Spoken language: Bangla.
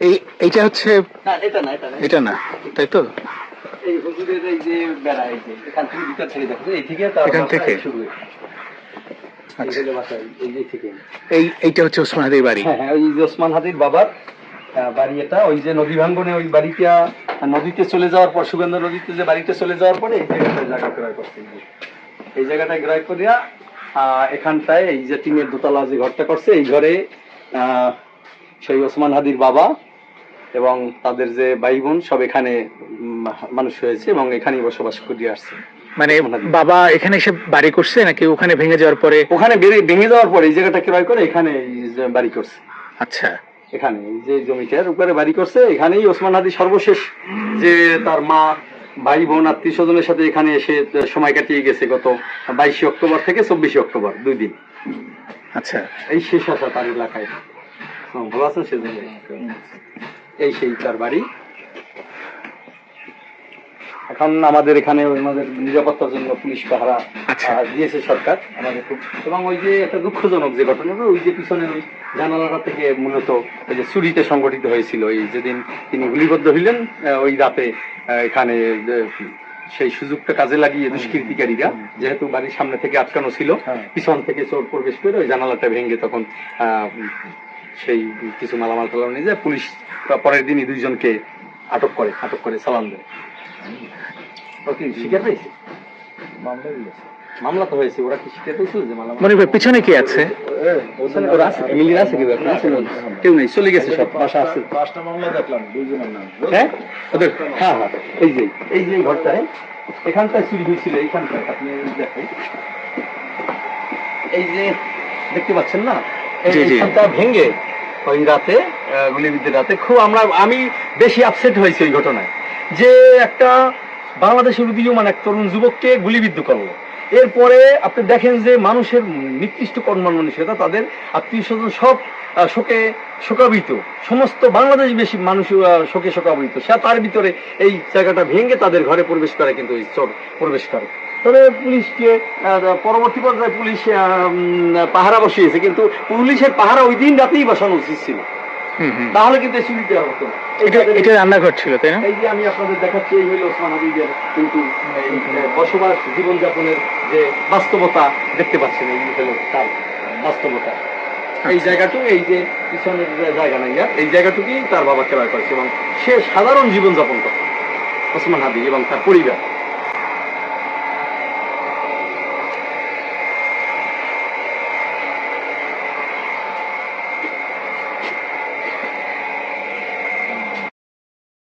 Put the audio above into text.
এই এইটা হচ্ছে এটা না তাই তো? এই হুজুরের এই যে বেড়া এখান থেকে এই এইটা হচ্ছে ওসমান হাদির বাড়ি? হ্যাঁ হ্যাঁ ওই যে ওসমান হাদির বাবার বাড়ি এটা ওই যে নদী ভাঙ্গনে ওই বাড়িটা নদীতে চলে যাওয়ার পর সুগন্ধ নদীতে যে বাড়িতে চলে যাওয়ার পরে এই জায়গাটা জায়গা ক্রয় করছে। এই জায়গাটায় ক্রয় করিয়া আহ, এখানটায় এই যে টিনের দোতলা যে ঘরটা করছে এই ঘরে আহ, সেই ওসমান হাদির বাবা এবং তাদের যে ভাই বোন সব এখানে মানুষ হয়েছে এবং এখানেই বসবাস করিয়ে আসছে। মানে বাবা এখানে এসে বাড়ি করছে নাকি ওখানে ভেঙে যাওয়ার পরে? ওখানে ভেঙে যাওয়ার পরে এই জায়গাটা ক্রয় করে এখানে বাড়ি করছে। আচ্ছা। এখানে যে জমিটার উপরে বাড়ি করছে এখানেই ওসমান হাদি সর্বশেষ যে তার মা ভাই বোন আত্মীয় স্বজনের সাথে এখানে এসে সময় কাটিয়ে গেছে গত বাইশে অক্টোবর থেকে চব্বিশে অক্টোবর দুই দিন। আচ্ছা। এই শেষ আসা তার এলাকায়। ভালো আছেন সেজন্য এই সেই তার বাড়ি। এখন আমাদের এখানে আমাদের নিরাপত্তার জন্য পুলিশ পাহারা আচ্ছা। দিয়েছে সরকার আমাদের খুব। এবং ওই যে একটা দুঃখজনক যে ঘটনা ওই যে পিছনে ওই জানালাটা থেকে মূলত ওই যে চুরিতে সংগঠিত হয়েছিল এই যেদিন তিনি গুলিবদ্ধ হইলেন ওই রাতে এখানে সেই সুযোগটা কাজে লাগিয়ে দুষ্কৃতিকারীরা যেহেতু বাড়ির সামনে থেকে আটকানো ছিল হ্যাঁ। পিছন থেকে চোর প্রবেশ করে ওই জানালাটা ভেঙে তখন আহ, সেই কিছু মালামাল টালাম নিয়ে যায় পুলিশ পরের দিনই দুইজনকে আটক করে আটক করে সালাম দেয়। কি পেয়েছে মামলা তো হয়েছে ওরা কি স্বীকার পেয়েছিল যে মামলা মনির ভাই পিছনে কি আছে? ওখানে ওরা আছে মিলিয়ে আছে কেউ এখন আছে কেউ নেই চলে গেছে সব বাসা আছে। পাঁচটা মামলা দেখলাম দুইজনের নাম। হ্যাঁ? ওদের হ্যাঁ হ্যাঁ এই যে এই যে ঘরটায় এখানটায় চুরি হয়েছিল এইখানটায় আপনি দেখেন। এই যে দেখতে পাচ্ছেন না। এইখানটা ভেঙে ওই রাতে আহ, গুলিবিদ্যের রাতে খুব আমরা আমি বেশি আপসেট হয়েছি ওই ঘটনায়। যে একটা বাংলাদেশের উদীয়মান এক তরুণ যুবককে গুলিবিদ্ধ করল। এরপরে আপনি দেখেন যে মানুষের নিকৃষ্ট কর্ম মানুষেরা তাদের আত্মীয় স্বজন সব শোকে শোকাবিত। সমস্ত বাংলাদেশ বেশি মানুষ শোকে শোকাবিত। সে তার ভিতরে এই জায়গাটা ভেঙে তাদের ঘরে প্রবেশ করে কিন্তু এই চোর প্রবেশ করে। তবে পুলিশকে পরবর্তী পর্যায়ে পুলিশ পাহারা বসিয়েছে কিন্তু পুলিশের পাহারা ওই দিন রাতেই বসানো উচিত ছিল। তাহলে কিন্তু চুরি হতো এটা এটা রান্নাঘর ছিল তাই না? এই যে আমি আপনাদের দেখাচ্ছি এই হলো ওসমান হাবিবের কিন্তু বসবাস জীবনযাপনের যে বাস্তবতা দেখতে পাচ্ছেন এই হলো তার বাস্তবতা। এই জায়গাটু এই যে পিছনের জায়গা নাই আর, এই জায়গাটুকুই তার বাবা ক্রয় করেছে এবং সে সাধারণ জীবনযাপন করে ওসমান হাদি এবং তার পরিবার।